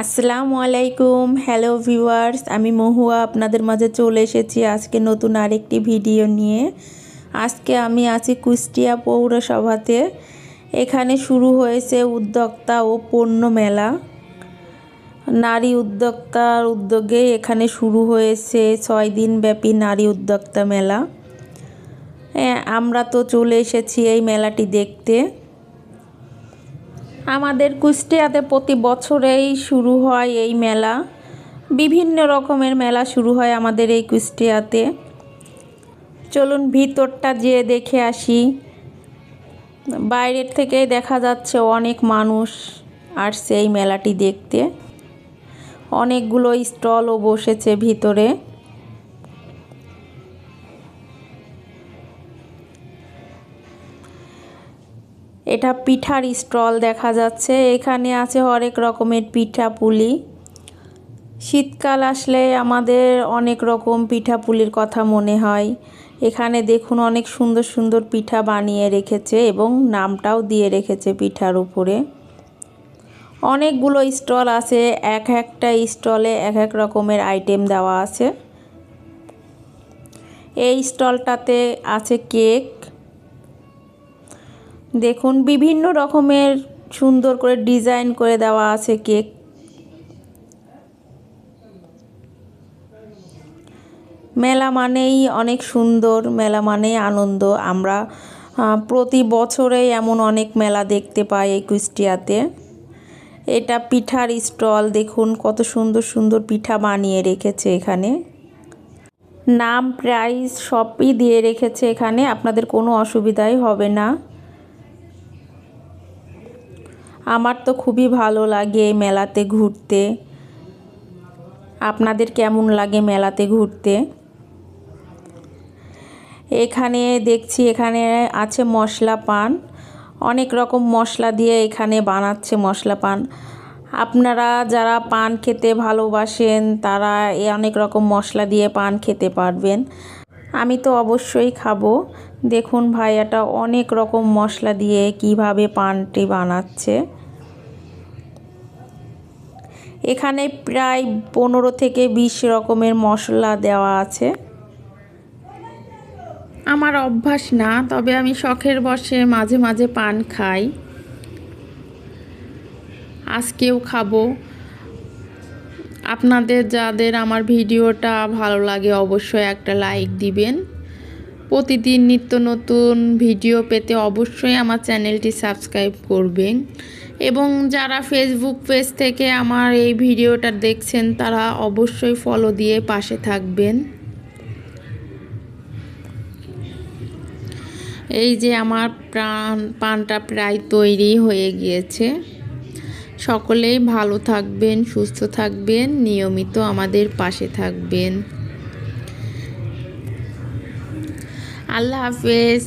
আসসালামু আলাইকুম, hello viewers. আমি মহুয়া, আপনাদের মাঝে চলে এসেছি আজকে নতুন আরেকটি ভিডিও নিয়ে। আজকে আমি আছি কুষ্টিয়া পৌরসভাতে। এখানে শুরু হয়েছে উদ্যোক্তা ও পণ্য মেলা। নারী উদ্যোক্তার উদ্যোগে এখানে শুরু হয়েছে ছয় দিন ব্যাপী নারী উদ্যোক্তা মেলা। আমরা তো চলে এসেছি এই মেলাটি দেখতে। আমাদের কুষ্টিয়াতে প্রতি বছরেই শুরু হয় এই মেলা। বিভিন্ন রকমের মেলা শুরু হয় আমাদের এই কুষ্টিয়াতে। চলুন ভিতরটা যেয়ে দেখে আসি। বাইরের থেকে দেখা যাচ্ছে অনেক মানুষ আসছে এই মেলাটি দেখতে। অনেকগুলো স্টলও বসেছে ভিতরে। এটা পিঠার স্টল দেখা যাচ্ছে। এখানে আছে হরেক রকমের পিঠা পুলি। শীতকাল আসলে আমাদের অনেক রকম পিঠা পুলির কথা মনে হয়। এখানে দেখুন অনেক সুন্দর সুন্দর পিঠা বানিয়ে রেখেছে এবং নামটাও দিয়ে রেখেছে পিঠার উপরে। অনেকগুলো স্টল আছে, এক একটা স্টলে এক এক রকমের আইটেম দেওয়া আছে। এই স্টলটাতে আছে কেক দেখুন, বিভিন্ন রকমের সুন্দর করে ডিজাইন করে দেওয়া আছে কেক। মেলা মানেই অনেক সুন্দর, মেলা মানেই আনন্দ। আমরা প্রতি বছরেই এমন অনেক মেলা দেখতে পাই এই কুষ্টিয়াতে এটা পিঠার স্টল, দেখুন কত সুন্দর সুন্দর পিঠা বানিয়ে রেখেছে এখানে। নাম, প্রাইস সবই দিয়ে রেখেছে এখানে, আপনাদের কোনো অসুবিধাই হবে না। আমার তো খুবই ভালো লাগে মেলাতে ঘুরতে। আপনাদের কেমন লাগে মেলাতে ঘুরতে? এখানে দেখছি, এখানে আছে মশলা পান। অনেক রকম মশলা দিয়ে এখানে বানাচ্ছে মশলা পান। আপনারা যারা পান খেতে ভালোবাসেন, তারা এ অনেক রকম মশলা দিয়ে পান খেতে পারবেন। আমি তো অবশ্যই খাব। দেখুন ভাইয়াটা অনেক রকম মশলা দিয়ে কীভাবে পানটি বানাচ্ছে। এখানে প্রায় পনেরো থেকে বিশ রকমের মশলা দেওয়া আছে। আমার অভ্যাস না, তবে আমি শখের বসে মাঝে মাঝে পান খাই। আজকেও খাব। আপনাদের যাদের আমার ভিডিওটা ভালো লাগে অবশ্যই একটা লাইক দিবেন। প্রতিদিন নিত্য নতুন ভিডিও পেতে অবশ্যই আমার চ্যানেলটি সাবস্ক্রাইব করবেন। এবং যারা ফেসবুক পেজ থেকে আমার এই ভিডিওটা দেখছেন, তারা অবশ্যই ফলো দিয়ে পাশে থাকবেন। এই যে আমার প্রাণ, পানটা প্রায় তৈরি হয়ে গিয়েছে। সকলেই ভালো থাকবেন সুস্থ থাকবেন নিয়মিত আমাদের পাশে থাকবেন। আল্লাহ হাফেজ।